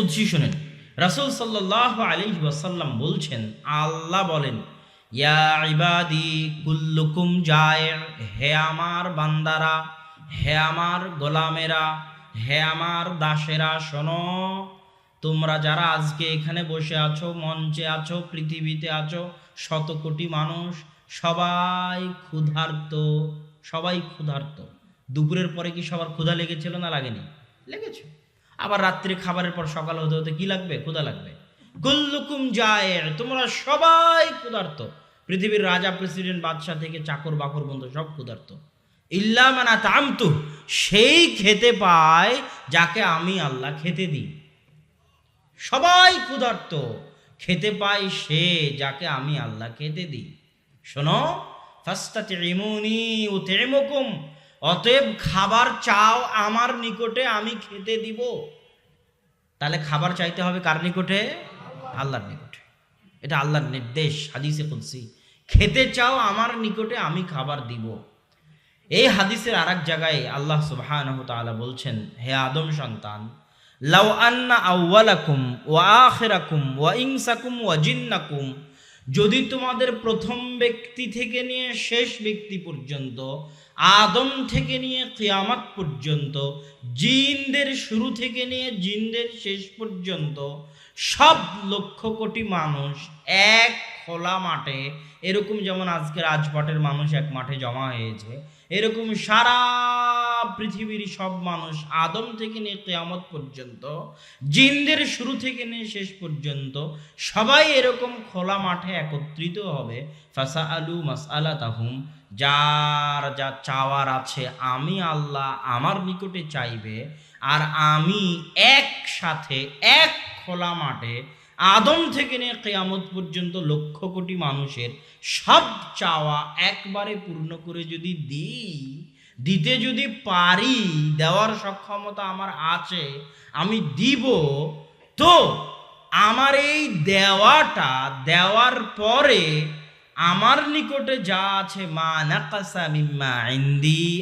কুদ্সি শোনেন রাসূল সাল্লাল্লাহু আলাইহি ওয়াসাল্লাম বলছেন, আল্লাহ বলেন হে আমার বান্দারা, হে আমার গোলামেরা, হে আমার দাসেরা তোমরা যারা আজকে এখানে বসে আছো, মঞ্চে আছো, পৃথিবীতে আছো, শত কোটি মানুষ, সবাই ক্ষুধার্ত সবাই ক্ষুধার্ত। দুপুরের পরে কি সবার ক্ষুধা লেগেছিল না লাগেনি? লেগেছে। আবার রাত্রে খাবারের পর সকাল হতে হতে কি লাগবে? ক্ষুধা লাগবে। কুল্লুকুম জায়ের তোমরা সবাই ক্ষুধার্ত। পৃথিবীর রাজা, প্রেসিডেন্ট, বাদশাহ থেকে চাকর, বাকর বন্ধু সব ক্ষুধার্ত। ইল্লা মানা তামতু, সেই খেতে পায় যাকে আমি আল্লাহ খেতে দিই। সবাই ক্ষুধার্ত, খেতে পায় সে যাকে আমি আল্লাহ খেতে দিই। শোনো ফাস্তাতে ইমুনি ও তেমকুম অতএব খাবার চাও আমার নিকটে, আমি খেতে দিব। তাহলে খাবার চাইতে হবে কার নিকটে? আল্লাহর নিকটে। এটা আল্লাহর নির্দেশ, হাদিসে কুলসি খেতে চাও আমার নিকটে, আমি খাবার দিব। এই হাদিসের আর জায়গায় আল্লাহ সুবহানাহু তাআলা বলছেন, হে আদম সন্তান, লাউ আন্না আউওয়ালাকুম ওয়া আখিরাকুম ওয়া ইনসাকুম ওয়া জিন্নাকুম, যদি তোমাদের প্রথম ব্যক্তি থেকে নিয়ে শেষ ব্যক্তি পর্যন্ত আদম থেকে নিয়ে কিয়ামাত পর্যন্ত, জিনদের শুরু থেকে নিয়ে জিনদের শেষ পর্যন্ত, সব লক্ষ কোটি মানুষ এক খোলা মাঠে, এরকম যেমন আজকে রাজপাটের মানুষ এক মাঠে জমা হয়েছে এরকম সারা পৃথিবীর সব মানুষ আদম থেকে নিয়ে কেয়ামত পর্যন্ত, জিনদের শুরু থেকে নিয়ে শেষ পর্যন্ত সবাই এরকম খোলা মাঠে একত্রিত হবে। ফাসা আলু মাস আলা তাহুম যার যা চাওয়ার আছে আমি আল্লাহ আমার নিকটে চাইবে, আর আমি একসাথে এক খোলা মাঠে আদম থেকে নিয়ে কেয়ামত পর্যন্ত লক্ষ কোটি মানুষের সব চাওয়া একবারে পূর্ণ করে যদি দিই, দিতে যদি পারি, দেওয়ার সক্ষমতা আমার আছে, আমি দিব, তো আমার এই দেওয়াটা দেওয়ার পরে আমার নিকটে যা আছে, মা নাকাসা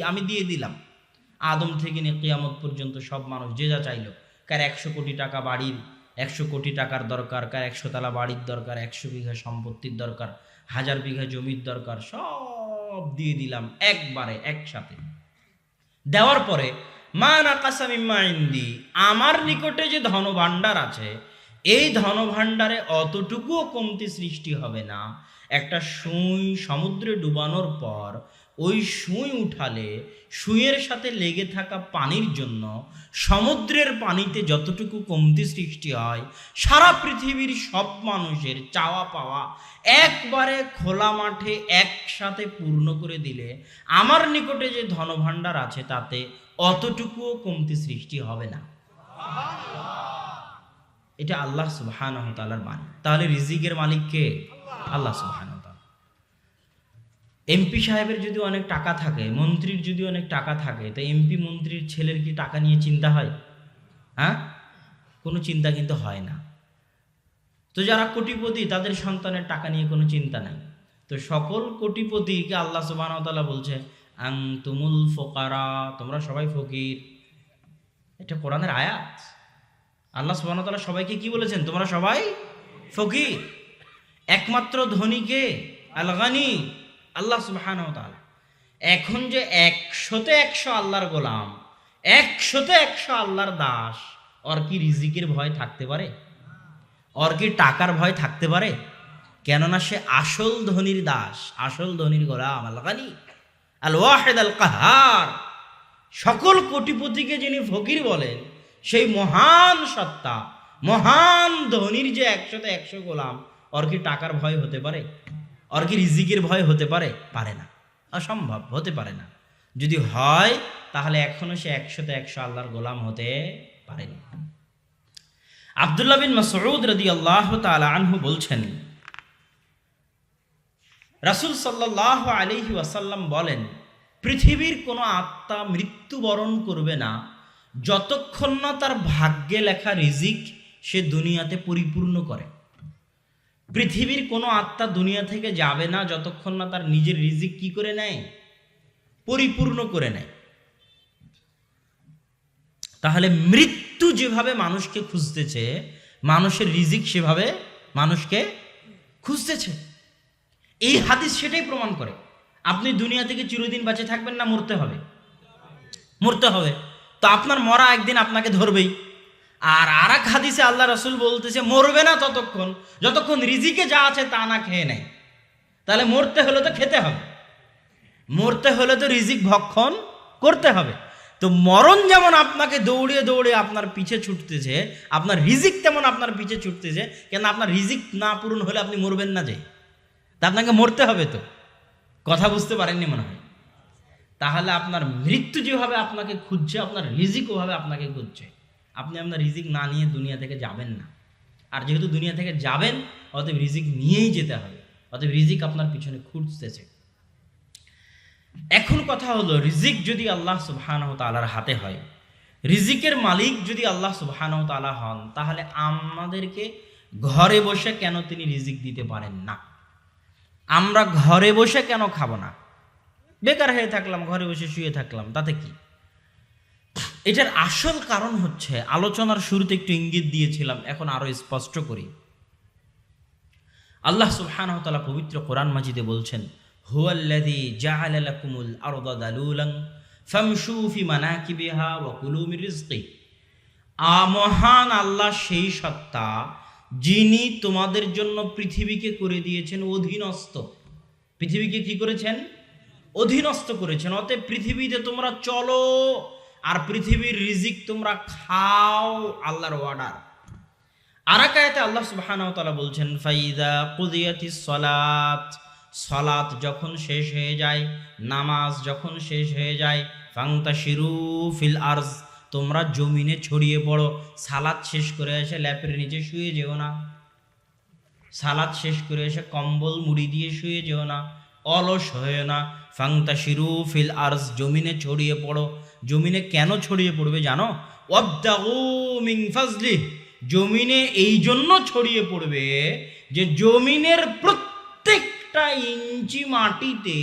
আমি দিয়ে দিলাম। আদম থেকে নিয়ে কিয়ামত পর্যন্ত সব মানুষ যে যা চাইলো, কার একশো কোটি টাকা বাড়ির একশো কোটি টাকার দরকার, কার একশো তালা বাড়ির দরকার, একশো বিঘা সম্পত্তির দরকার, হাজার বিঘা জমির দরকার, সব দিয়ে দিলাম একবারে, একসাথে। দেওয়ার পরে, মা নাকাসামিম্মা ইন্দি, আমার নিকটে যে ধনভাণ্ডার আছে, এই ধনভাণ্ডারে অতটুকুও কমতি সৃষ্টি হবে না। একটা সুই সমুদ্রে ডুবানোর পর ওই সুই উঠালে, সুইয়ের সাথে লেগে থাকা পানির জন্য সমুদ্রের পানিতে যতটুকু কমতি সৃষ্টি হয়, সারা পৃথিবীর সব মানুষের চাওয়া পাওয়া একবারে খোলা মাঠে একসাথে পূর্ণ করে দিলে, আমার নিকটে যে ধনভাণ্ডার আছে তাতে অতটুকুও কমতি সৃষ্টি হবে না। এটা আল্লাহ সুবহান তালার তাহলে রিজিকের মালিক কে? আল্লাহ সুবহান এমপি সাহেবের যদি অনেক টাকা থাকে, মন্ত্রীর যদি অনেক টাকা থাকে, তো এমপি মন্ত্রীর ছেলের কি টাকা নিয়ে চিন্তা হয়? হ্যাঁ? কোনো চিন্তা কিন্তু হয় না। তো যারা কোটিপতি, তাদের সন্তানের টাকা নিয়ে কোনো চিন্তা নাই। তো সকল কোটিপতিকে আল্লাহ সুবাহতাল্লাহ বলছে আং তুমুল ফোকারা তোমরা সবাই ফকির। এটা কোরআনের আয়াত। আল্লাহ সুবাহতাল্লাহ সবাইকে কি বলেছেন? তোমরা সবাই ফকির। একমাত্র ধনীকে, আলগানি। আল্লাহ সুবাহান এখন যে একশোতে একশো আল্লাহর গোলাম, একশোতে একশো আল্লাহর দাস, ওর কি রিজিকের ভয় থাকতে পারে? ওর কি টাকার ভয় থাকতে পারে? কেননা সে আসল ধনির দাস, আসল ধনির গোলাম আল্লাহানি আল ওয়াহেদ আল কাহার সকল কোটিপতিকে যিনি ফকির বলেন, সেই মহান সত্তা, মহান ধনির যে একশোতে একশো গোলাম, ওর কি টাকার ভয় হতে পারে? ওর কি রিজিকের ভয় হতে পারে? পারে না। অসম্ভব, হতে পারে না। যদি হয়, তাহলে এখনও সে একশোতে একশো আল্লাহর গোলাম হতে পারেনি। আবদুল্লাহ বিন মাসউদ রদি আল্লাহ আনহু বলছেন, রাসুল সাল্লাহ আলিহি ওয়াসাল্লাম বলেন, পৃথিবীর কোনো আত্মা মৃত্যুবরণ করবে না যতক্ষণ না তার ভাগ্যে লেখা রিজিক সে দুনিয়াতে পরিপূর্ণ করে। পৃথিবীর কোনো আত্মা দুনিয়া থেকে যাবে না যতক্ষণ না তার নিজের রিজিক কি করে নেয়? পরিপূর্ণ করে নেয়। তাহলে মৃত্যু যেভাবে মানুষকে খুঁজতেছে, মানুষের রিজিক সেভাবে মানুষকে খুঁজতেছে। এই হাদিস সেটাই প্রমাণ করে। আপনি দুনিয়া থেকে চিরদিন বেঁচে থাকবেন না, মরতে হবে। মরতে হবে। তো আপনার মরা একদিন আপনাকে ধরবেই। আর আর এক হাদিসে আল্লাহ রসুল বলতেছে, মরবে না ততক্ষণ। যতক্ষণ রিজিকে যা আছে তা না খেয়ে নেয়। তাহলে মরতে হলে তো খেতে হবে। মরতে হলে তো রিজিক ভক্ষণ করতে হবে। তো মরণ যেমন আপনাকে দৌড়িয়ে দৌড়ে আপনার পিছে ছুটতেছে, আপনার রিজিক তেমন আপনার পিছে ছুটতেছে, কেন আপনার রিজিক না পূরণ হলে আপনি মরবেন না যে? তা আপনাকে মরতে হবে তো। কথা বুঝতে পারেননি মনে হয়? তাহলে আপনার মৃত্যু যেভাবে আপনাকে খুঁজছে, আপনার রিজিক ওভাবে আপনাকে খুঁজছে। আপনি আপনার রিজিক না নিয়ে দুনিয়া থেকে যাবেন না। আর যেহেতু দুনিয়া থেকে যাবেন, অতএব রিজিক নিয়েই যেতে হবে। অতএব রিজিক আপনার পিছনে খুঁজতেছে। এখন কথা হলো, রিজিক যদি আল্লাহ সুবহান তালার হাতে হয়, রিজিকের মালিক যদি আল্লাহ সুবহান তালা হন, তাহলে আমাদেরকে ঘরে বসে কেন তিনি রিজিক দিতে পারেন না? আমরা ঘরে বসে কেন খাব না? বেকার হয়ে থাকলাম, ঘরে বসে শুয়ে থাকলাম, তাতে কি? এটার আসল কারণ হচ্ছে, আলোচনার শুরুতে একটু ইঙ্গিত দিয়েছিলাম, এখন আরও স্পষ্ট করি। আল্লাহ সুবহানাহু ওয়া তাআলা পবিত্র কোরআন মাজিদে বলছেন, হুয়াল্লাযী জাআলা লাকুমুল আরদা দালুলান ফামশু ফি মানাকিবিহা ওয়া কুলু মির রিজকি। আ মহান আল্লাহ সেই সত্তা যিনি তোমাদের জন্য পৃথিবীকে করে দিয়েছেন অধীনস্থ। পৃথিবীকে কি করেছেন? অধীনস্থ করেছেন। অতএব পৃথিবীতে তোমরা চলো আর পৃথিবীর রিজিক তোমরা খাও আল্লাহর অর্ডার আরাকায়াতে আল্লাহ সুবহানাহু তাআলা বলছেন, ফাইদা কুদিয়াতিস সালাত। সালাত যখন শেষ হয়ে যায়, নামাজ যখন শেষ হয়ে যায় ফাংতাশিরু ফিল আরজ। তোমরা জমিনে ছড়িয়ে পড়ো সালাত শেষ করে এসে ল্যাপের নিচে শুয়ে যেও না। সালাদ শেষ করে এসে কম্বল মুড়ি দিয়ে শুয়ে যেও না। অলস হয়ে না। ফাংতাশিরু ফিল আরজ। জমিনে ছড়িয়ে পড়ো জমিনে কেন ছড়িয়ে পড়বে জানো? ওয়াবদাগু মিন ফাজলি। জমিনে এই জন্য ছড়িয়ে পড়বে যে জমিনের প্রত্যেকটা ইঞ্চি মাটিতে,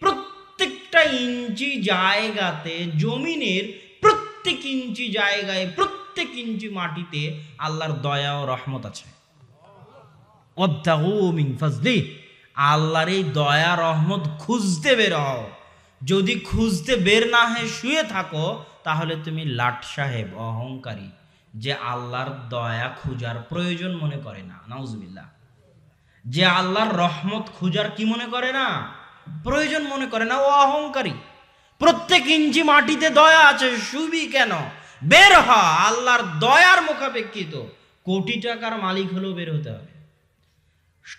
প্রত্যেকটা ইঞ্চি জায়গাতে, জমিনের প্রত্যেক ইঞ্চি জায়গায়, প্রত্যেক ইঞ্চি মাটিতে আল্লাহর দয়া ও রহমত আছে। অবদাহু মিন ফাজলি। আল্লাহর এই দয়া রহমত খুঁজতে বের যদি খুঁজতে বের না হয়ে শুয়ে থাকো, তাহলে তুমি লাট সাহেব, অহংকারী, যে আল্লাহর দয়া খুঁজার প্রয়োজন মনে করে না। নাউজবিল্লাহ। যে আল্লাহর রহমত খুঁজার কি মনে করে না? প্রয়োজন মনে করে না, ও অহংকারী। প্রত্যেক ইঞ্চি মাটিতে দয়া আছে, শুবি কেন? বের হ, আল্লাহর দয়ার মুখাপেক্ষিত। কোটি টাকার মালিক হলেও বের হতে হবে।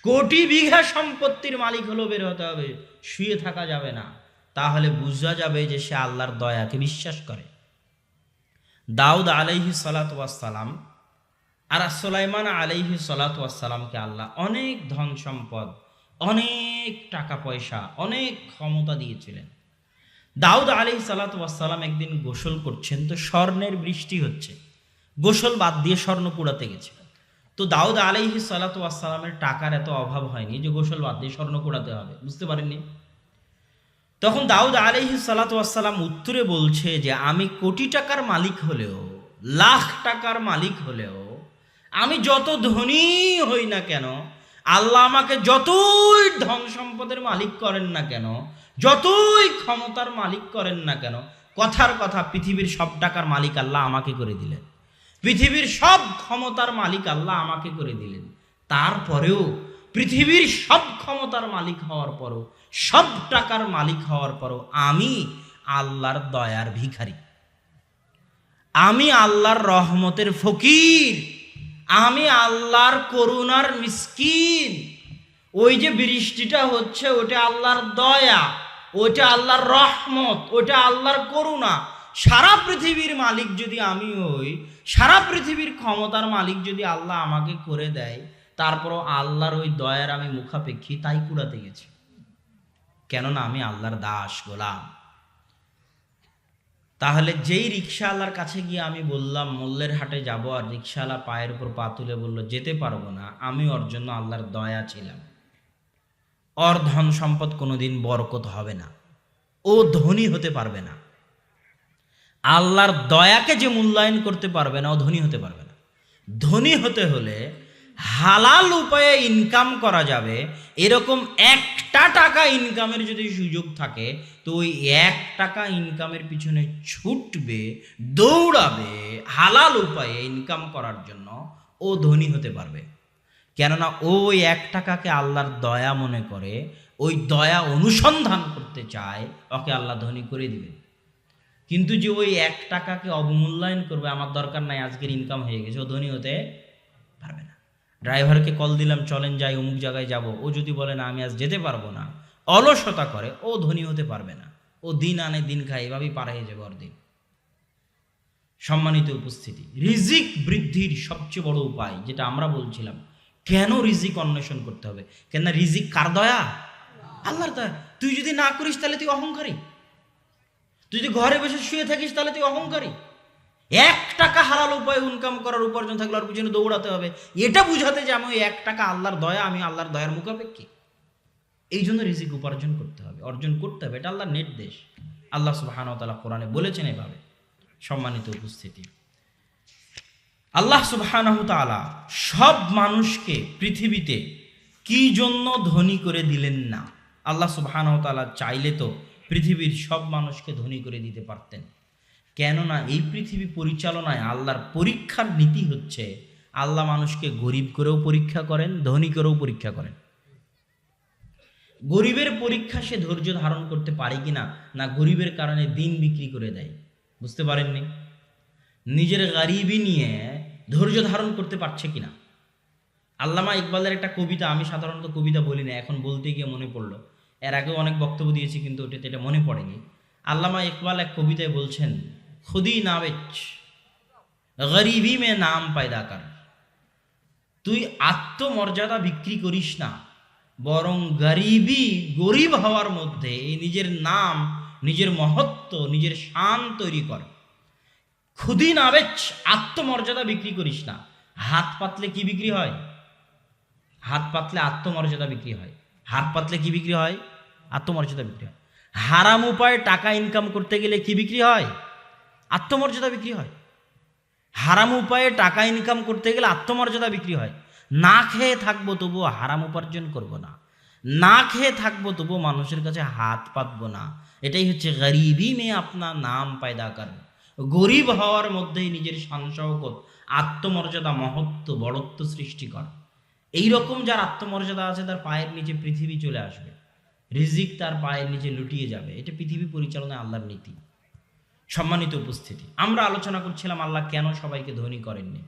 কোটি বিঘা সম্পত্তির মালিক হলেও বের হতে হবে। শুয়ে থাকা যাবে না। তাহলে বুঝা যাবে যে সে আল্লাহর দয়াকে বিশ্বাস করে। দাউদ আলাইহি সালাতাম আর সোলাইমান আলাইহি সালাতামকে আল্লাহ অনেক ধন সম্পদ, অনেক টাকা পয়সা, অনেক ক্ষমতা দিয়েছিলেন। দাউদ আলাইহি সালাতাম একদিন গোসল করছেন, তো স্বর্ণের বৃষ্টি হচ্ছে। গোসল বাদ দিয়ে স্বর্ণ কুড়াতে গেছে। তো দাউদ আলাইহি সালাতামের টাকার এত অভাব হয়নি যে গোসল বাদ দিয়ে স্বর্ণ কুড়াতে হবে, বুঝতে পারেননি? তখন দাউদ আলাইহি সালাতাম উত্তরে বলছে যে, আমি কোটি টাকার মালিক হলেও, লাখ টাকার মালিক হলেও, আমি যত ধনী হই না কেন, আল্লাহ আমাকে যতই ধন সম্পদের মালিক করেন না কেন, যতই ক্ষমতার মালিক করেন না কেন, কথার কথা পৃথিবীর সব টাকার মালিক আল্লাহ আমাকে করে দিলেন। পৃথিবীর সব ক্ষমতার মালিক আল্লাহ আমাকে করে দিলেন। তারপরেও, পৃথিবীর সব ক্ষমতার মালিক হওয়ার পরও সব টাকার মালিক হওয়ার পরও আমি আল্লাহর দয়ার ভিখারি। আমি আল্লাহর রহমতের ফকির। আমি আল্লাহর করুণার মিসকিন। ওই যে বৃষ্টিটা হচ্ছে, ওটা আল্লাহর দয়া, ওটা আল্লাহর রহমত, ওটা আল্লাহর করুণা। সারা পৃথিবীর মালিক যদি আমি হই, সারা পৃথিবীর ক্ষমতার মালিক যদি আল্লাহ আমাকে করে দেয়, তারপরও আল্লাহর ওই দয়ার আমি মুখাপেক্ষী তাই কুড়াতে গেছি। কেননা আমি আল্লাহর দাস, গোলাম। তাহলে যেই রিক্সাওয়ালার কাছে গিয়ে আমি বললাম মোল্লের হাটে যাব আর রিক্সাওয়ালা পায়ের উপর পা তুলে বলল, যেতে পারব না, আমি ওর জন্য আল্লাহর দয়া ছিলাম। ওর ধন সম্পদ কোনোদিন বরকত হবে না। ও ধনী হতে পারবে না। আল্লাহর দয়াকে যে মূল্যায়ন করতে পারবে না, ও ধনী হতে পারবে না। ধনী হতে হলে হালাল উপায়ে ইনকাম করা যাবে, এরকম একটা টাকা ইনকামের যদি সুযোগ থাকে, তো ওই এক টাকা ইনকামের পিছনে ছুটবে, দৌড়াবে, হালাল উপায়ে ইনকাম করার জন্য ও ধনী হতে পারবে। কেননা ওই এক টাকাকে আল্লাহর দয়া মনে করে, ওই দয়া অনুসন্ধান করতে চায়, ওকে আল্লাহ ধনী করে দিবে কিন্তু যে ওই এক টাকাকে অবমূল্যায়ন করবে, আমার দরকার নাই, আজকের ইনকাম হয়ে গেছে, ও ধনী হতে পারবে না। ড্রাইভারকে কল দিলাম, চলেন যাই, অমুক জায়গায় যাব। ও যদি বলে, না, আমি আজ যেতে পারব না। অলসতা করে, ও ধনী হতে পারবে না। ও দিন আনে, দিন খায়, এভাবেই পার হয়ে যাবে দিন সম্মানিত উপস্থিতি, রিজিক বৃদ্ধির সবচেয়ে বড় উপায়, যেটা আমরা বলছিলাম, কেন রিজিক অন্বেষণ করতে হবে? কেন রিজিক কার দয়া? আল্লাহর দয়া। তুই যদি না করিস, তাহলে তুই অহংকারী। তুই যদি ঘরে বসে শুয়ে থাকিস, তাহলে তুই অহংকারী। এক টাকা হারাল উপায় ইনকাম করার উপার্জন থাকলে ওর পিছনে দৌড়াতে হবে। এটা বুঝাতে যে আমি ওই এক টাকা আল্লাহর দয়া, আমি আল্লাহর দয়ার মুখাপেক্ষী। এই জন্য রিজিক উপার্জন করতে হবে, অর্জন করতে হবে, এটা আল্লাহর নির্দেশ। আল্লাহ সুবাহান তালা কোরআনে বলেছেন এভাবে। সম্মানিত উপস্থিতি। আল্লাহ সুবাহান তালা সব মানুষকে পৃথিবীতে কি জন্য ধনী করে দিলেন না? আল্লাহ সুবাহান তালা চাইলে তো পৃথিবীর সব মানুষকে ধনী করে দিতে পারতেন। কেননা এই পৃথিবী পরিচালনায় আল্লাহর পরীক্ষার নীতি হচ্ছে, আল্লাহ মানুষকে গরিব করেও পরীক্ষা করেন, ধনী করেও পরীক্ষা করেন। গরিবের পরীক্ষা সে ধৈর্য ধারণ করতে পারে কিনা, না না গরিবের কারণে দিন বিক্রি করে দেয়, বুঝতে পারেননি? নিজের গারিবি নিয়ে ধৈর্য ধারণ করতে পারছে কিনা? আল্লামা ইকবালের একটা কবিতা, আমি সাধারণত কবিতা বলি না, এখন বলতে গিয়ে মনে পড়ল। এর আগেও অনেক বক্তব্য দিয়েছি, কিন্তু ওটাতে এটা মনে পড়েনি। আল্লামা ইকবাল এক কবিতায় বলছেন খুদি নাবেচ গরিবি মে নাম পায়দা কর তুই আত্মমর্যাদা বিক্রি করিস না বরং গরিবি গরিব হওয়ার মধ্যে নিজের নাম নিজের মহত্ব নিজের শান তৈরি কর খুদি নাবেচ আত্মমর্যাদা বিক্রি করিস না হাত পাতলে কি বিক্রি হয় হাত পাতলে আত্মমর্যাদা বিক্রি হয় হাত পাতলে কি বিক্রি হয় আত্মমর্যাদা বিক্রি হয় হারাম উপায়ে টাকা ইনকাম করতে গেলে কি বিক্রি হয় আত্মমর্যাদা বিক্রি হয়। হারাম উপায়ে টাকা ইনকাম করতে গেলে আত্মমর্যাদা বিক্রি হয়। না খেয়ে থাকব তবুও হারাম উপার্জন করব না। না খেয়ে থাকব তবুও মানুষের কাছে হাত পাতবো না। এটাই হচ্ছে গরিবই মেয়ে আপনার নাম পায়দা কর গরিব হওয়ার মধ্যেই নিজের শানশৌকত আত্মমর্যাদা মহত্ব বড়ত্ব সৃষ্টি কর। এই রকম যার আত্মমর্যাদা আছে তার পায়ের নিচে পৃথিবী চলে আসবে। রিজিক তার পায়ের নিচে লুটিয়ে যাবে। এটা পৃথিবী পরিচালনায় আল্লাহর নীতি। সম্মানিত উপস্থিতি। আমরা আলোচনা করছিলাম, আল্লাহ কেন সবাইকে ধনী করেননি?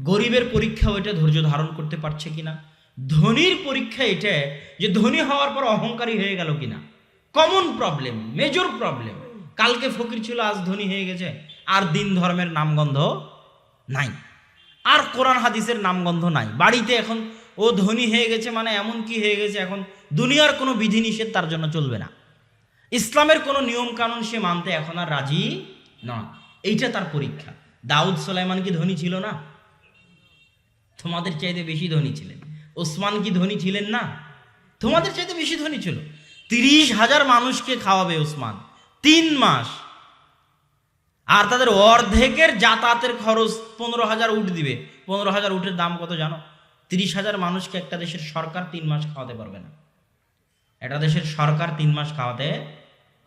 গরিবের পরীক্ষা ওইটা ধৈর্য ধারণ করতে পারছে কিনা? ধনীর পরীক্ষা এটা যে ধনী হওয়ার পর অহংকারী হয়ে গেল কিনা? কমন প্রবলেম মেজর প্রবলেম কালকে ফকির ছিল, আজ ধনী হয়ে গেছে। আর দিন ধর্মের নামগন্ধ নাই। আর কোরআন হাদিসের নামগন্ধ নাই। বাড়িতে এখন ও ধনী হয়ে গেছে মানে এমন কি হয়ে গেছে এখন? দুনিয়ার কোনো বিধিনিষেধ তার জন্য চলবে না। ইসলামের কোনো নিয়ম কানুন সে মানতে এখন আর রাজি নয় এইটা তার পরীক্ষা। দাউদ সোলাইমান কি ধনী ছিল না? তোমাদের চাইতে বেশি ধনী ছিলেন। ওসমান কি ধনী ছিলেন না? তোমাদের চাইতে বেশি ধনী ছিল। তিরিশ হাজার মানুষকে খাওয়াবে ওসমান। তিন মাস। আর তাদের অর্ধেকের যাতায়াতের খরচ পনেরো হাজার উঠ দিবে। পনেরো হাজার উঠের দাম কত জানো? তিরিশ হাজার মানুষকে একটা দেশের সরকার তিন মাস খাওয়াতে পারবে না। একটা দেশের সরকার তিন মাস খাওয়াতে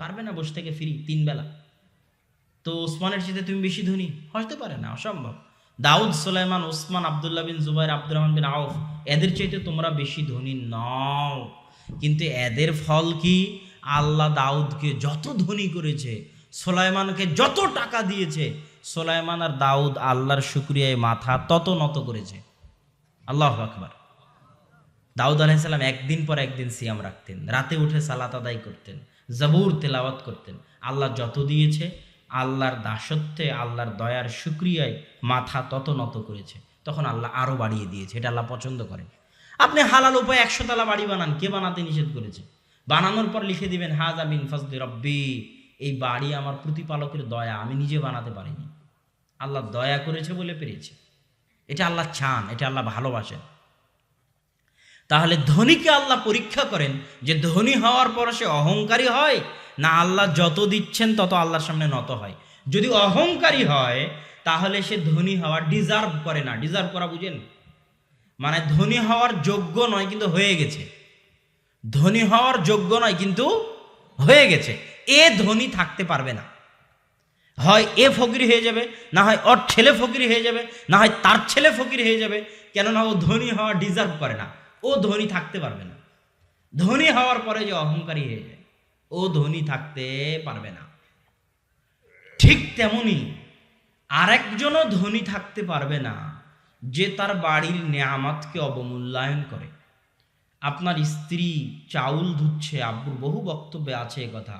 পারবে না বসে থেকে ফ্রি তিন বেলা তো ওসমানের চেয়ে তুমি বেশি ধনী? হতে পারে না, অসম্ভব। দাউদ, সুলাইমান, ওসমান, আবদুল্লাহ বিন জুবাইর আব্দুর রহমান বিন আউফ, এদের চাইতে তোমরা বেশি ধনী নও। কিন্তু এদের ফল কি? আল্লাহ দাউদকে যত ধনী করেছে, সোলাইমানকে যত টাকা দিয়েছে, সোলাইমান আর দাউদ আল্লাহর শুক্রিয়ায় মাথা তত নত করেছে। আল্লাহ আকবার। দাউদ আলাইসাল্লাম একদিন পর একদিন সিয়াম রাখতেন, রাতে উঠে সালাত আদায় করতেন। জাবুর তেলাওয়াত করতেন। আল্লাহ যত দিয়েছে, আল্লাহর দাসত্বে, আল্লাহর দয়ার শুক্রিয়ায় মাথা তত নত করেছে। তখন আল্লাহ আরও বাড়িয়ে দিয়েছে, এটা আল্লাহ পছন্দ করেন। আপনি হালাল উপায় একশো তালা বাড়ি বানান, কে বানাতে নিষেধ করেছে? বানানোর পর লিখে দিবেন, হাজা বিন ফজলি রব্বি, এই বাড়ি আমার প্রতিপালকের দয়া, আমি নিজে বানাতে পারিনি। আল্লাহ দয়া করেছে বলে পেরেছে। এটা আল্লাহ চান, এটা আল্লাহ ভালোবাসেন। তাহলে ধনীকে আল্লাহ পরীক্ষা করেন যে ধনী হওয়ার পর সে অহংকারী হয় না আল্লাহ যত দিচ্ছেন তত আল্লাহর সামনে নত হয়। যদি অহংকারী হয়, তাহলে সে ধনী হওয়া ডিজার্ভ করে না। ডিজার্ভ করা বুঝেন? মানে ধনী হওয়ার যোগ্য নয় কিন্তু হয়ে গেছে। ধনী হওয়ার যোগ্য নয় কিন্তু হয়ে গেছে। এ ধনী থাকতে পারবে না। হয় এ ফকির হয়ে যাবে, না হয় ওর ছেলে ফকির হয়ে যাবে, না হয় তার ছেলে ফকির হয়ে যাবে, কেননা ও ধনী হওয়া ডিজার্ভ করে না। ও ধনী থাকতে পারবে না। ধনী হওয়ার পরে যে অহংকারী হয়ে যায়, ও ধনী থাকতে পারবে না। ঠিক তেমনি আরেকজনও ধনী থাকতে পারবে না, যে তার বাড়ির নেয়ামতকে অবমূল্যায়ন করে। আপনার স্ত্রী চাউল ধুচ্ছে, আব্বুর বহু বক্তব্যে আছে কথা।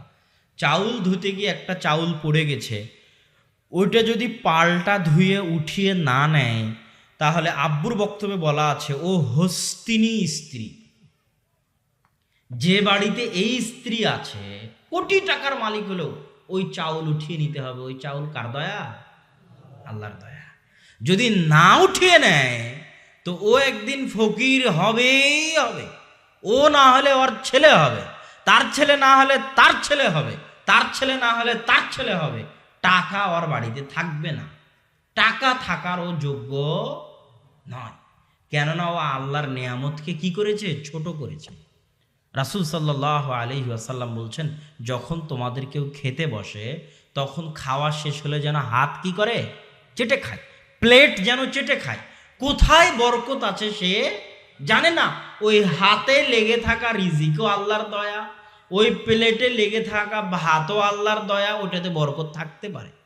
চাউল ধুতে গিয়ে একটা চাউল পড়ে গেছে, ওইটা যদি পাল্টা ধুয়ে উঠিয়ে না নেয় তাহলে আব্বুর বক্তব্যে বলা আছে, ও হস্তিনী স্ত্রী, যে বাড়িতে এই স্ত্রী আছে, কোটি টাকার মালিক হলেও ওই চাউল উঠিয়ে নিতে হবে। ওই চাউল কার দয়া? আল্লাহর দয়া। যদি না উঠিয়ে নেয়, তো ও একদিন ফকির হবেই হবে। ও না হলে ওর ছেলে হবে। তার ছেলে না হলে তার ছেলে হবে। তার ছেলে না হলে তার ছেলে হবে। টাকা ওর বাড়িতে থাকবে না। টাকা থাকার ও যোগ্য নয়। কেননা ও আল্লাহর নেয়ামতকে কি করেছে? ছোট করেছে। রাসুল সাল্লাহ আলহি আসাল্লাম বলছেন, যখন তোমাদের কেউ খেতে বসে, তখন খাওয়া শেষ হলে যেন হাত কি করে? চেটে খায়। প্লেট যেন চেটে খায়। কোথায় বরকত আছে সে জানে না। ওই হাতে লেগে থাকা রিজিকও আল্লাহর দয়া। ওই প্লেটে লেগে থাকা ভাতও আল্লাহর দয়া। ওটাতে বরকত থাকতে পারে।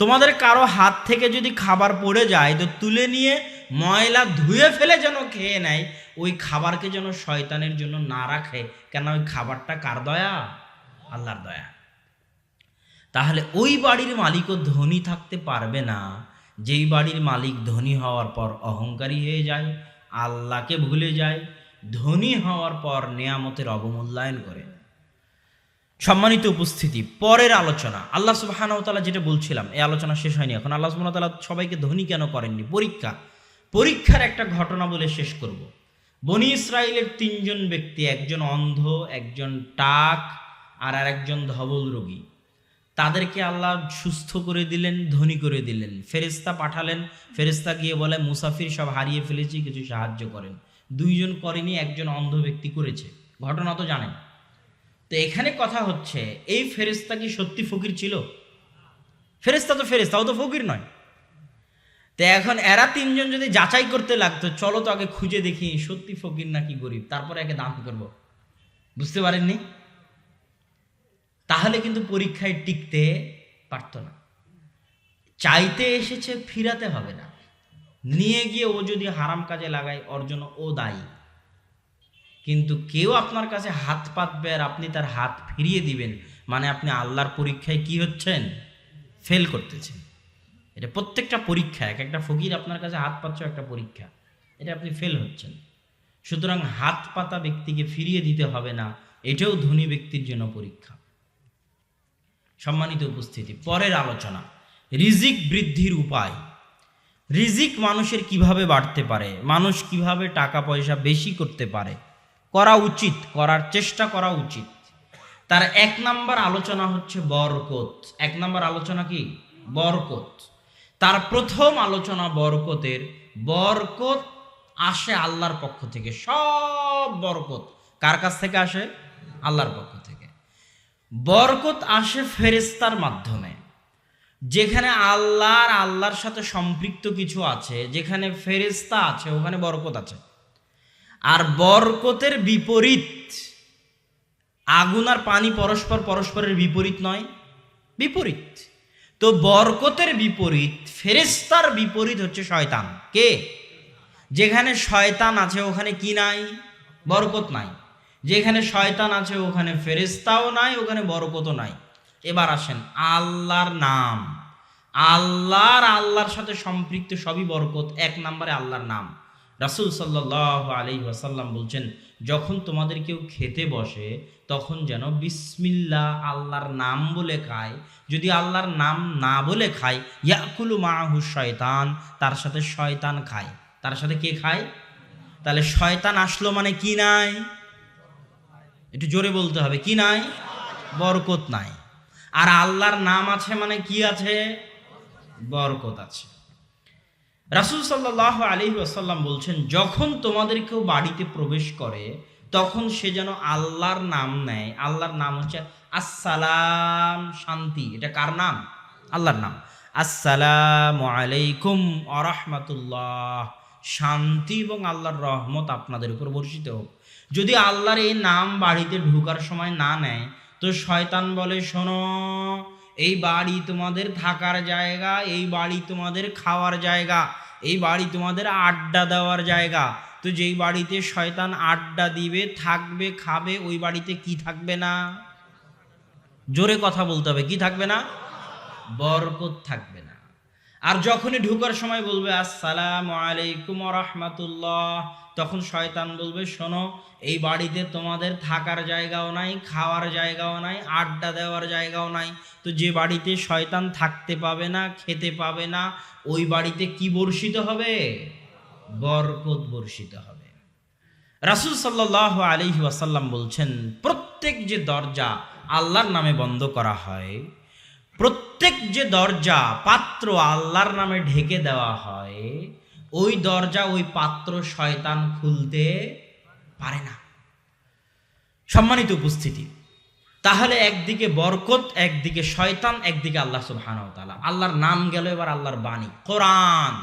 তোমাদের কারও হাত থেকে যদি খাবার পড়ে যায়, তো তুলে নিয়ে ময়লা ধুয়ে ফেলে যেন খেয়ে নেয়। ওই খাবারকে যেন শয়তানের জন্য না রাখে। কেন ওই খাবারটা কার দয়া? আল্লাহর দয়া। তাহলে ওই বাড়ির মালিকও ধনী থাকতে পারবে না। যেই বাড়ির মালিক ধনী হওয়ার পর অহংকারী হয়ে যায়, আল্লাহকে ভুলে যায়, ধনী হওয়ার পর নেয়ামতের অবমূল্যায়ন করে। সম্মানিত উপস্থিতি, পরের আলোচনা। আল্লাহ সুবাহানতালা যেটা বলছিলাম, এই আলোচনা শেষ হয়নি এখন। আল্লাহ সুবাহতাল্লাহ সবাইকে ধনী কেন করেননি? পরীক্ষা। পরীক্ষার একটা ঘটনা বলে শেষ করব। বনি ইসরায়েলের তিনজন ব্যক্তি, একজন অন্ধ, একজন টাক আর আর একজন ধবল রোগী। তাদেরকে আল্লাহ সুস্থ করে দিলেন, ধনী করে দিলেন। ফেরেস্তা পাঠালেন ফেরেস্তা গিয়ে বলে, মুসাফির সব হারিয়ে ফেলেছি, কিছু সাহায্য করেন। দুইজন করেনি, একজন অন্ধ ব্যক্তি করেছে। ঘটনা তো জানেন। তো এখানে কথা হচ্ছে, এই ফেরেস্তা কি সত্যি ফকির ছিল? ফেরেস্তা তো ফেরেস্তা তো ফকির নয়। তো এখন এরা তিনজন যদি যাচাই করতে লাগতো, চলো তো আগে খুঁজে দেখি সত্যি ফকির নাকি গরিব, তারপরে একে দান করব? বুঝতে পারেননি? তাহলে কিন্তু পরীক্ষায় টিকতে পারত না। চাইতে এসেছে ফিরাতে হবে না। নিয়ে গিয়ে ও যদি হারাম কাজে লাগায় ওর জন্য ও দায়ী। কিন্তু কেউ আপনার কাছে হাত পাতবে আর আপনি তার হাত ফিরিয়ে দিবেন। মানে আপনি আল্লাহর পরীক্ষায় কি হচ্ছেন? ফেল করতেছেন। এটা প্রত্যেকটা পরীক্ষা, এক একটা ফকির আপনার কাছে হাত পাচ্ছ, একটা পরীক্ষা। এটা আপনি ফেল হচ্ছেন। সুতরাং হাত পাতা ব্যক্তিকে ফিরিয়ে দিতে হবে না, এটাও ধনী ব্যক্তির জন্য পরীক্ষা। সম্মানিত উপস্থিতি, পরের আলোচনা, রিজিক বৃদ্ধির উপায়। রিজিক মানুষের কীভাবে বাড়তে পারে? মানুষ কীভাবে টাকা পয়সা বেশি করতে পারে? করা উচিত, করার চেষ্টা করা উচিত। তার এক নাম্বার আলোচনা হচ্ছে বরকত। এক নাম্বার আলোচনা কি? বরকত। তার প্রথম আলোচনা বরকতের, বরকত আসে আল্লাহর পক্ষ থেকে, সব বরকত। কার কাছ থেকে আসে? আল্লাহর পক্ষ থেকে। বরকত আসে ফেরেস্তার মাধ্যমে, যেখানে আল্লাহর আল্লাহর সাথে সম্পৃক্ত কিছু আছে, যেখানে ফেরেস্তা আছে, ওখানে বরকত আছে। আর বরকতের বিপরীত। আগুন আর পানি পরস্পর পরস্পরের বিপরীত নয়, বিপরীত। তো বরকতের বিপরীত ফেরেস্তার বিপরীত হচ্ছে শয়তান। কে? যেখানে শয়তান আছে, ওখানে কি নাই? বরকত নাই। যেখানে শয়তান আছে, ওখানে ফেরেস্তাও নাই, ওখানে বরকতও নাই। এবার আসেন, আল্লাহর নাম। আল্লাহর আল্লাহর সাথে সম্পৃক্ত সবই বরকত, এক নম্বরে আল্লাহর নাম। রাসুল সাল্লাহ আলি ওয়াসাল্লাম বলছেন, যখন তোমাদের কেউ খেতে বসে, তখন যেন বিসমিল্লা আল্লাহর নাম বলে খায়। যদি আল্লাহর নাম না বলে খায়, ইয়াকুলু মাহু শয়তান, তার সাথে শয়তান খায়। তার সাথে কে খায়? তাহলে শয়তান আসলো মানে কি নাই? একটু জোরে বলতে হবে, কি নাই? বরকত নাই। আর আল্লাহর নাম আছে মানে কি আছে? বরকত আছে। রাসুল সাল্লাহ আলী আসাল্লাম বলছেন, যখন তোমাদের কেউ বাড়িতে প্রবেশ করে, তখন সে যেন আল্লাহর নাম নেয়। আল্লাহর নাম হচ্ছে আসসালাম শান্তি। এটা কার নাম? আল্লাহর নাম। আসসালামু আলাইকুম আরহামাতুল্লাহ শান্তি এবং আল্লাহর রহমত আপনাদের উপর বর্ষিত হোক। যদি আল্লাহর এই নাম বাড়িতে ঢুকার সময় না নেয়, তো শয়তান বলে, শোনো, এই বাড়ি তোমাদের থাকার জায়গা, এই বাড়ি তোমাদের খাওয়ার জায়গা। এই বাড়ি তোমাদের আড্ডা দেওয়ার জায়গা। তো যেই বাড়িতে শয়তান আড্ডা দিবে, থাকবে, খাবে, ওই বাড়িতে কি থাকবে না? জোরে কথা বলতে হবে, কি থাকবে না? বরকত থাকবে না। আর যখনই ঢুকার সময় বলবে, আসসালাম আলাইকুম রহমাতুল্লাহ, তখন শয়তান বলবে, শোনো, এই বাড়িতে তোমাদের থাকার জায়গাও নাই, খাওয়ার জায়গাও নাই, আড্ডা দেওয়ার জায়গাও নাই। তো যে বাড়িতে শয়তান থাকতে পাবে না, খেতে পাবে না, ওই বাড়িতে কি বর্ষিত হবে? বরকত বর্ষিত হবে। রাসুল সাল্লাহ আলহি ওয়াসাল্লাম বলছেন, প্রত্যেক যে দরজা আল্লাহর নামে বন্ধ করা হয় প্রত্যেক যে দরজা পাত্র আল্লাহর নামে ঢেকে দেওয়া হয়, ওই দরজা, ওই পাত্র শয়তান খুলতে পারে না। সম্মানিত উপস্থিতি, তাহলে একদিকে বরকত, একদিকে শয়তান, একদিকে আল্লাহ সুবহানাহু ওয়া আল্লাহর নাম গেল এবার আল্লাহর বাণী, কোরআন।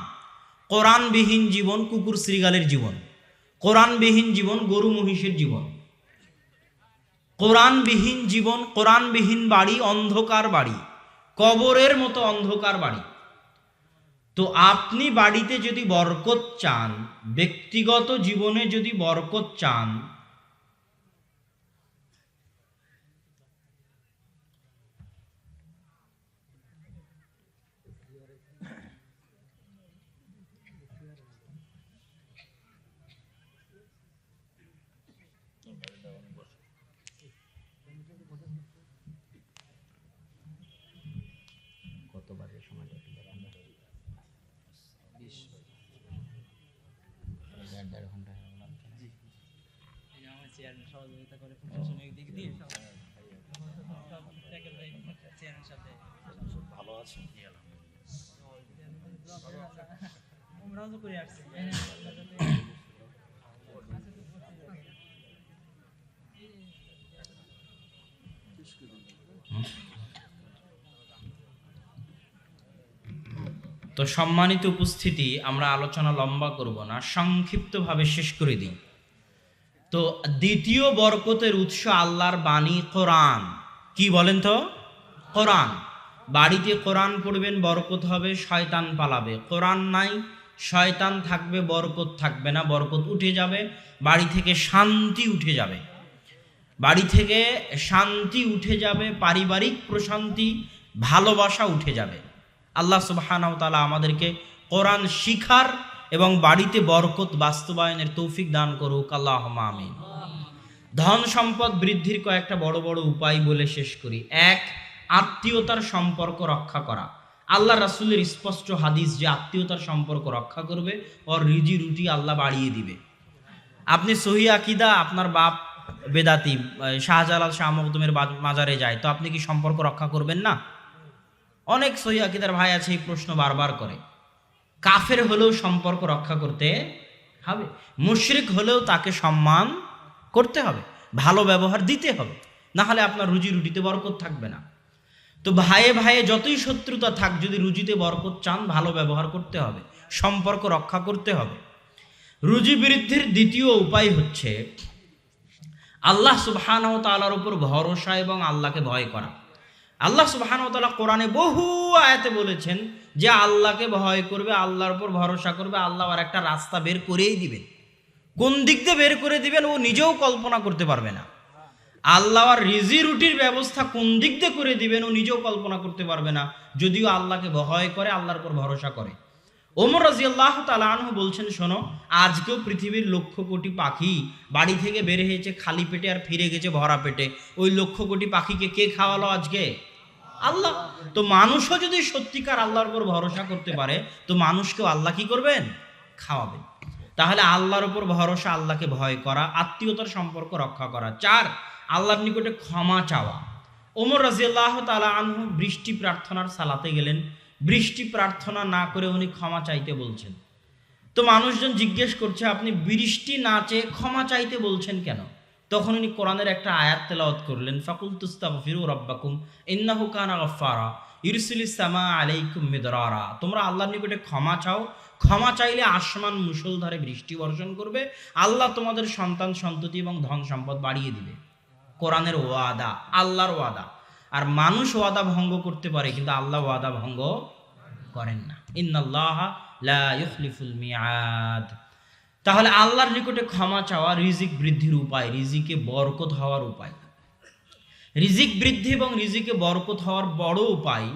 কোরআনবিহীন জীবন কুকুর শ্রীগালের জীবন। কোরআনবিহীন জীবন গরু মহিষের জীবন। কোরআনবিহীন জীবন, কোরআনবিহীন বাড়ি, অন্ধকার বাড়ি। কবরের মতো অন্ধকার বাড়ি। তো আপনি বাড়িতে যদি বরকত চান, ব্যক্তিগত জীবনে যদি বরকত চান কতবার এই সময়টা একটু বলেন? দেড় দেড় ঘণ্টা হয়ে গেল আলোচনা। এই যে আমার চেয়ারম্যান সহযোগিতা করে প্রশাসনিক দিক দিয়ে সব সব ট্যাকেল ভাই চেয়ারম্যানের সাথে ভালো আছেন আমরাও তো সম্মানিত উপস্থিতি, আমরা আলোচনা লম্বা করব না, সংক্ষিপ্তভাবে শেষ করে দিই। তো দ্বিতীয় বরকতের উৎস আল্লাহর বাণী কোরআন। কি বলেন তো? কোরআন। বাড়িতে কোরআন পড়বেন, বরকত হবে, শয়তান পালাবে। কোরআন নাই শয়তান থাকবে, বরকত থাকবে না, বরকত উঠে যাবে, বাড়ি থেকে শান্তি উঠে যাবে। বাড়ি থেকে শান্তি উঠে যাবে, পারিবারিক প্রশান্তি, ভালোবাসা উঠে যাবে। আল্লাহ তাআলা আমাদেরকে কোরআন শিখার এবং বাড়িতে বরকত বাস্তবায়নের তৌফিক দান করুক আল্লাহ আমিন। ধন সম্পদ বৃদ্ধির কয়েকটা বড় বড় উপায় বলে শেষ করি। এক, আত্মীয়তার সম্পর্ক রক্ষা করা। আল্লাহ রাসূলের স্পষ্ট হাদিস যে আত্মীয়তার সম্পর্ক রক্ষা করবে ওর রিজি রুটি আল্লাহ বাড়িয়ে দিবে। আপনি সহি আকিদা আপনার বাপ বেদাতি শাহজালাল শাহ মখদুমের বাজ- মাজারে যায়, তো আপনি কি সম্পর্ক রক্ষা করবেন না? অনেক সহি আকিদার ভাই আছে এই প্রশ্ন বারবার করে। কাফের হলেও সম্পর্ক রক্ষা করতে হবে, মুশরিক হলেও তাকে সম্মান করতে হবে, ভালো ব্যবহার দিতে হবে, না হলে আপনার রুজি রুটিতে বরকত থাকবে না। তো ভাইয়ে ভাইয়ে যতই শত্রুতা থাক, যদি রুজিতে বরকত চান, ভালো ব্যবহার করতে হবে, সম্পর্ক রক্ষা করতে হবে। রুজি বৃদ্ধির দ্বিতীয় উপায় হচ্ছে আল্লাহ সুবহানাহু ওয়া তাআলার উপর ভরসা এবং আল্লাহকে ভয় করা। আল্লাহ সুবহানাহু তাআলা কোরআনে বহু আয়াতে বলেছেন যে, আল্লাহকে ভয় করবে, আল্লাহর উপর ভরসা করবে, আল্লাহ আর একটা রাস্তা বের করেই দিবেন। কোন দিক দিয়ে বের করে দিবেন, ও নিজেও কল্পনা করতে পারবে না। আল্লাহ আর রিজি রুটির ব্যবস্থা কোন দিক দিয়ে করে দিবেন ও নিজেও কল্পনা করতে পারবে না। যদিও আল্লাহকে ভয় করে, আল্লাহর উপর ভরসা করে। ওমর রাজি আল্লাহ তালানহু বলছেন, শোনো, আজকেও পৃথিবীর লক্ষ কোটি পাখি বাড়ি থেকে বের হয়েছে, খালি পেটে আর ফিরে গেছে ভরা পেটে। ওই লক্ষ কোটি পাখিকে কে খাওয়ালো আজকে? আল্লাহ। তো মানুষও যদি সত্যিকার আল্লাহর উপর ভরসা করতে পারে, তো মানুষকেও আল্লাহ কি করবেন? খাওয়াবেন। তাহলে আল্লাহর উপর ভরসা, আল্লাহকে ভয় করা, আত্মীয়তার সম্পর্ক রক্ষা করা। চার আল্লাহর নিকটে ক্ষমা চাওয়া। ওমর রাজিয়াল্লাহ তালা আনহু বৃষ্টি প্রার্থনার সালাতে গেলেন। বৃষ্টি প্রার্থনা না করে উনি ক্ষমা চাইতে বলছেন। তো মানুষজন জিজ্ঞেস করছে, আপনি বৃষ্টি না চেয়ে ক্ষমা চাইতে বলছেন কেন? তখন উনি কোরআনের একটা আয়াত তেলাওয়াত করলেন ফাকুল তুস্তাগফিরু রাব্বাকুম, ইন্নাহু কানা গাফফারা ইরসিলিস সামা আলাইকুম মিদরারা। তোমরা আল্লাহর নিকটে ক্ষমা চাও। ক্ষমা চাইলে আসমান মুষলধারে বৃষ্টি বর্ষণ করবে। আল্লাহ তোমাদের সন্তান সন্ততি এবং ধন সম্পদ বাড়িয়ে দিবে। কোরআনের ওয়াদা, আল্লাহর ওয়াদা। আর মানুষ ওয়াদা ভঙ্গ করতে পারে, কিন্তু আল্লাহ ওয়াদা ভঙ্গ করেন না। ইন্নাল্লাহ লা মিয়াদ তাহলে আল্লাহর নিকটে ক্ষমা চাওয়া রিজিক বৃদ্ধির উপায়, রিজিকে বরকত হওয়ার উপায়। রিজিক বৃদ্ধি এবং রিজিকে বরকত হওয়ার বড় উপায়,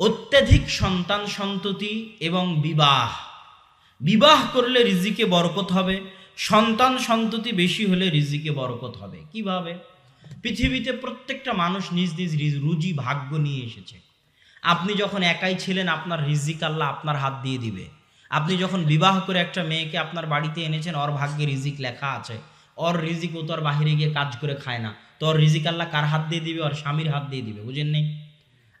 অত্যাধিক সন্তান সন্ততি এবং বিবাহ। বিবাহ করলে রিজিকে বরকত হবে সন্তান সন্ততি বেশি হলে রিজিকে বরকত হবে। কীভাবে? পৃথিবীতে প্রত্যেকটা মানুষ নিজ নিজ রুজি ভাগ্য নিয়ে এসেছে। আপনি যখন একাই ছিলেন, আপনার রিজিক আল্লাহ আপনার হাত দিয়ে দিবে। আপনি যখন বিবাহ করে একটা মেয়েকে আপনার বাড়িতে এনেছেন, ওর ভাগ্যে রিজিক লেখা আছে। ওর রিজিক ও তোর বাহিরে গিয়ে কাজ করে খায় না। তো ওর রিজিক আল্লাহ কার হাত দিয়ে দিবে? ওর স্বামীর হাত দিয়ে দিবে। বুঝেন নেই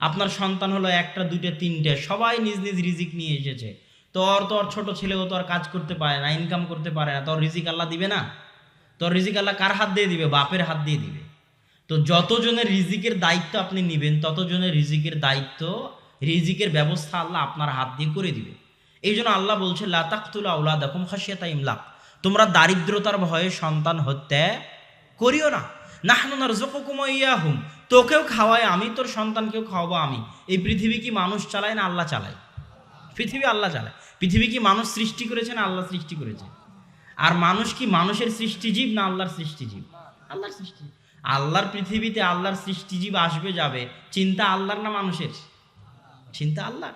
আপনার সন্তান হলো একটা, দুইটা, তিনটে, সবাই নিজ নিজ রিজিক নিয়ে এসেছে। তো ওর তো ওর ছোট ছেলেও তো আর কাজ করতে পারে না ইনকাম করতে পারে না। তোর রিজিক আল্লাহ দিবে না? তোর রিজিক আল্লাহ কার হাত দিয়ে দিবে? বাপের হাত দিয়ে দিবে। তো যতজনের রিজিকের দায়িত্ব আপনি নেবেন, ততজনের রিজিকের দায়িত্ব, রিজিকের ব্যবস্থা আল্লাহ আপনার হাত দিয়ে করে দিবে। এই জন্য আল্লাহ বলছে লাতাকতুল আউলা দেখুম খাসিয়াতা ইমলাক। তোমরা দারিদ্রতার ভয়ে সন্তান হত্যা করিও না। নাহনুনার ইয়াহুম তোকেও খাওয়াই আমি, তোর সন্তানকেও খাওয়াবো আমি। এই পৃথিবী কি মানুষ চালায় না আল্লাহ চালায়? পৃথিবী আল্লাহ চালায় পৃথিবী কি মানুষ সৃষ্টি করেছে না আল্লাহ সৃষ্টি করেছে? আর মানুষ কি মানুষের সৃষ্টিজীব না আল্লাহর সৃষ্টিজীব? আল্লাহর সৃষ্টি আল্লাহর পৃথিবীতে আল্লাহর সৃষ্টিজীব আসবে, যাবে। চিন্তা আল্লাহর না মানুষের? চিন্তা আল্লাহ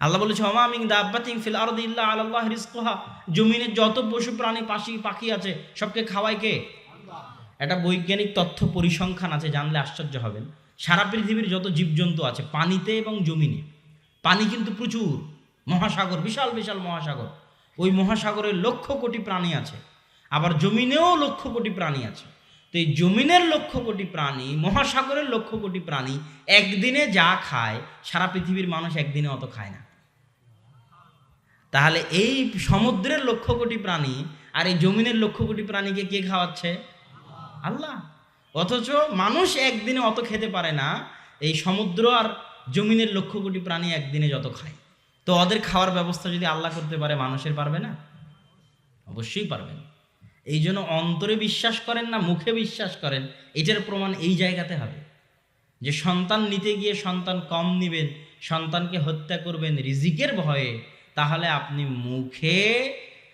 আল্লাহ বলেছে হমা মিং দাব্বাতিং ফিল আরদি ইল্লা আলাল্লাহ রিজকুহা। জমিনের যত পশু প্রাণী পাখি পাখি আছে, সবকে খাওয়ায় কে? একটা বৈজ্ঞানিক তথ্য পরিসংখ্যান আছে, জানলে আশ্চর্য হবেন। সারা পৃথিবীর যত জীবজন্তু আছে, পানিতে এবং জমিনে পানি কিন্তু প্রচুর। মহাসাগর, বিশাল বিশাল মহাসাগর। ওই মহাসাগরের লক্ষ কোটি প্রাণী আছে। আবার জমিনেও লক্ষ কোটি প্রাণী আছে। তো এই জমিনের লক্ষ কোটি প্রাণী, মহাসাগরের লক্ষ কোটি প্রাণী একদিনে যা খায়, সারা পৃথিবীর মানুষ একদিনে অত খায় না। তাহলে এই সমুদ্রের লক্ষ কোটি প্রাণী আর এই জমিনের লক্ষ কোটি প্রাণীকে কে খাওয়াচ্ছে? আল্লাহ। অথচ মানুষ একদিনে অত খেতে পারে না। এই সমুদ্র আর জমিনের লক্ষ কোটি প্রাণী একদিনে যত খায়। তো ওদের খাওয়ার ব্যবস্থা যদি আল্লাহ করতে পারে, মানুষের পারবে না? অবশ্যই পারবেন এই জন্য অন্তরে বিশ্বাস করেন না, মুখে বিশ্বাস করেন, এটার প্রমাণ এই জায়গাতে হবে। যে সন্তান নিতে গিয়ে সন্তান কম নিবেন, সন্তানকে হত্যা করবেন রিজিকের ভয়ে, তাহলে আপনি মুখে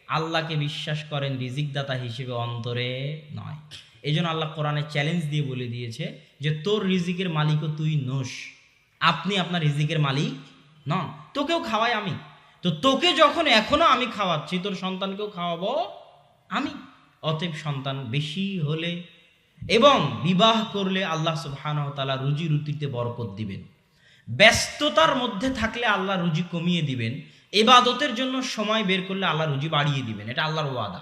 আল্লাহকে বিশ্বাস করেন, রিজিকদাতা হিসেবে অন্তরে নয়। এই জন্য আল্লাহ কোরআনে চ্যালেঞ্জ দিয়ে বলে দিয়েছে যে তোর রিজিকের মালিকও তুই নোস। আপনি আপনার রিজিকের মালিক নন। তোকেও খাওয়াই আমি। তো তোকে যখন এখনও আমি খাওয়াচ্ছি, তোর সন্তানকেও খাওয়াবো আমি। অতএব সন্তান বেশি হলে এবং বিবাহ করলে আল্লাহ সুবহানাহু রুজি রুটিতে বরকত দিবেন। ব্যস্ততার মধ্যে থাকলে আল্লাহ রুজি কমিয়ে দিবেন। এবাদতের জন্য সময় বের করলে আল্লাহ রুজি বাড়িয়ে দিবেন। এটা আল্লাহর ওয়াদা।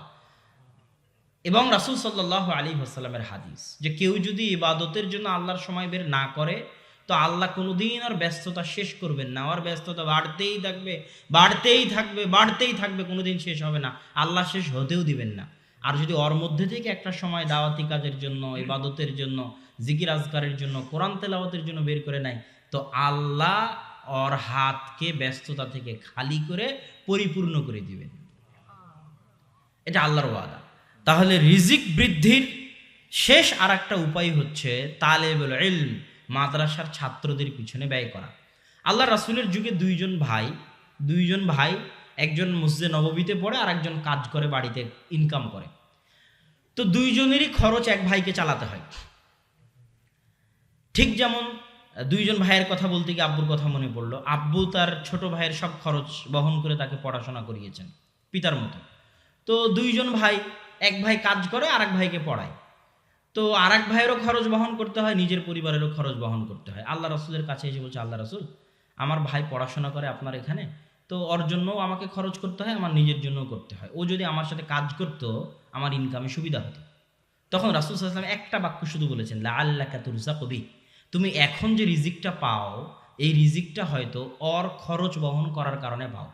এবং রাসূল সাল্লাহ আলী হাসাল্লামের হাদিস যে কেউ যদি ইবাদতের জন্য আল্লাহর সময় বের না করে তো আল্লাহ কোনোদিন আর ব্যস্ততা শেষ করবেন না। আর ব্যস্ততা বাড়তেই থাকবে বাড়তেই থাকবে বাড়তেই থাকবে, কোনোদিন শেষ হবে না। আল্লাহ শেষ হতেও দিবেন না। আর যদি ওর মধ্যে থেকে একটা সময় দাওয়াতি কাজের জন্য, ইবাদতের জন্য, জিকির আজকারের জন্য, কোরআন তেলাওয়াতের জন্য বের করে নেয়, তো আল্লাহ ওর হাতকে ব্যস্ততা থেকে খালি করে পরিপূর্ণ করে দিবেন। এটা আল্লাহর ওয়াদা। তাহলে রিজিক বৃদ্ধির শেষ আর একটা উপায় হচ্ছে তালেবুল ইলম। মাদ্রাসার ছাত্রদের পিছনে ব্যয় করা। আল্লাহ রাসূলের যুগে দুইজন ভাই দুইজন ভাই একজন মসজিদে নববীতে পড়ে আর একজন কাজ করে বাড়িতে ইনকাম করে। তো দুইজনেরই খরচ এক ভাইকে চালাতে হয়। ঠিক যেমন দুইজন ভাইয়ের কথা বলতে গিয়ে আব্বুর কথা মনে পড়ল। আব্বু তার ছোট ভাইয়ের সব খরচ বহন করে তাকে পড়াশোনা করিয়েছেন, পিতার মতো। তো দুইজন ভাই, এক ভাই কাজ করে আর এক ভাইকে পড়ায়। তো আর এক ভাইয়েরও খরচ বহন করতে হয়, নিজের পরিবারেরও খরচ বহন করতে হয়। আল্লাহ রসুলের কাছে এসে বলছে, আল্লাহ রসুল, আমার ভাই পড়াশোনা করে আপনার এখানে, তো ওর জন্যও আমাকে খরচ করতে হয়, আমার নিজের জন্যও করতে হয়। ও যদি আমার সাথে কাজ করতো, আমার ইনকামে সুবিধা হতো। তখন রাসুল সাল্লাম একটা বাক্য শুধু বলেছেন লা আল্লাহ কাতুরজা কবি তুমি এখন যে রিজিকটা পাও, এই রিজিকটা হয়তো অর খরচ বহন করার কারণে পাও।